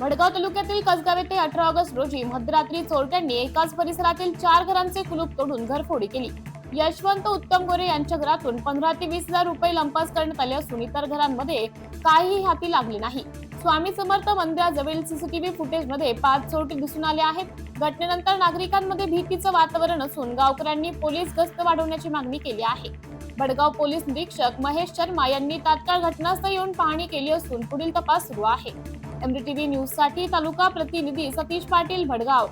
भडगाव तालुक्यातील कसगाव येथे अठरा ऑगस्ट रोजी मध्यरात्री चोरट्यांनी एकाच परिसरातील चार घरांचे कुलूप तोडून घरफोडी केली. यशवंत उत्तम गोरे यांच्या घरातून पंधरा ते वीस हजार रुपये लंपास करण्यात आले असून इतर घरांमध्ये काहीही हाती लागले नाही. स्वामी समर्थ मंदिराजवळील सीसीटीव्ही फुटेजमध्ये पाच चोरटे दिसून आले आहेत. घटनेनंतर नागरिकांमध्ये भीतीचं वातावरण असून गावकऱ्यांनी पोलीस गस्त वाढवण्याची मागणी केली आहे. भडगाव पोलीस निरीक्षक महेश शर्मा यांनी तात्काळ घटनास्थळी येऊन पाहणी केली असून पुढील तपास सुरू आहे. एमडीटीव्ही न्यूजसाठी तालुका प्रतिनिधी सतीश पाटील भडगाव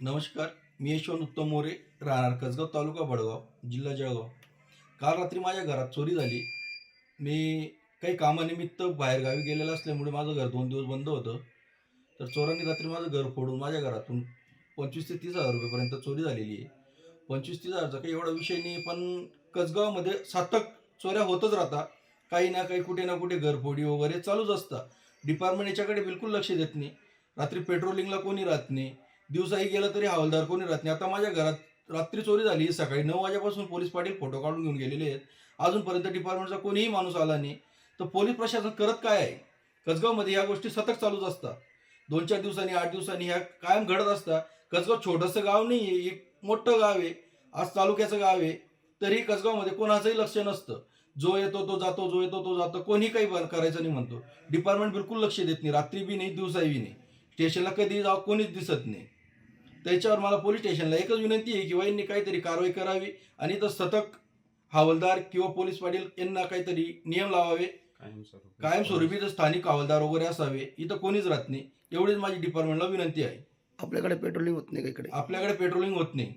नमस्कार मी यशवंत उत्तम मोरे राहणार कसगाव तालुका भडगाव जिल्हा जळगाव. काल रात्री माझ्या घरात चोरी झाली. मी काही कामानिमित्त बाहेरगावी गेलेलं असल्यामुळे माझं घर दोन दिवस बंद होतं. तर चोरांनी रात्री माझं घर फोडून माझ्या घरातून पंचवीस ते तीस हजार रुपयेपर्यंत चोरी झालेली आहे. पंचवीस तीस हजारचा काही एवढा विषय नाही पण कसगावमध्ये सातक चोऱ्या होतच राहतात. काही ना काही कुठे ना कुठे घरफोडी वगैरे चालूच असतात. डिपार्टमेंट याच्याकडे बिलकुल लक्ष देत नाही. रात्री पेट्रोलिंगला कोणी राहत नाही. दिवसाही गेलं तरी हवालदार कोणी राहत नाही. आता माझ्या घरात रात्री चोरी झाली सकाळी नऊ वाजेपासून पोलीस पाटील फोटो काढून घेऊन गेलेले आहेत. अजूनपर्यंत डिपार्टमेंटचा कोणीही माणूस आला नाही. तर पोलीस प्रशासन करत काय आहे? कसगावमध्ये ह्या गोष्टी सतत चालूच असतात. दोन चार दिवसांनी आठ दिवसांनी ह्या कायम घडत असतात. कसगाव छोटंसं गाव नाही आहे एक मोठं गाव आहे. आज तालुक्याचं गाव आहे. तरी कसगावमध्ये कोणाचंही लक्ष नसतं. जो येतो तो जातो जो येतो तो जातो. कोणी काही बंद करायचं नाही म्हणतो. डिपार्टमेंट बिलकुल लक्ष देत नाही. रात्री बी नाही दिवसाही बी नाही. स्टेशनला कधी जाव कोणीच दिसत नाही. त्याच्यावर मला पोलीस स्टेशनला एकच विनंती आहे की यांनी काहीतरी कारवाई करावी आणि तर सतत हवालदार किंवा पोलीस पाटील यांना काहीतरी नियम लावावे. कायमस्वरूपी. तर स्थानिक हवालदार वगैरे असावे इथं कोणीच राहत नाही. एवढीच माझी डिपार्टमेंटला विनंती आहे. आपल्याकडे पेट्रोलिंग होत नाही का इकडे? आपल्याकडे पेट्रोलिंग होत नाही.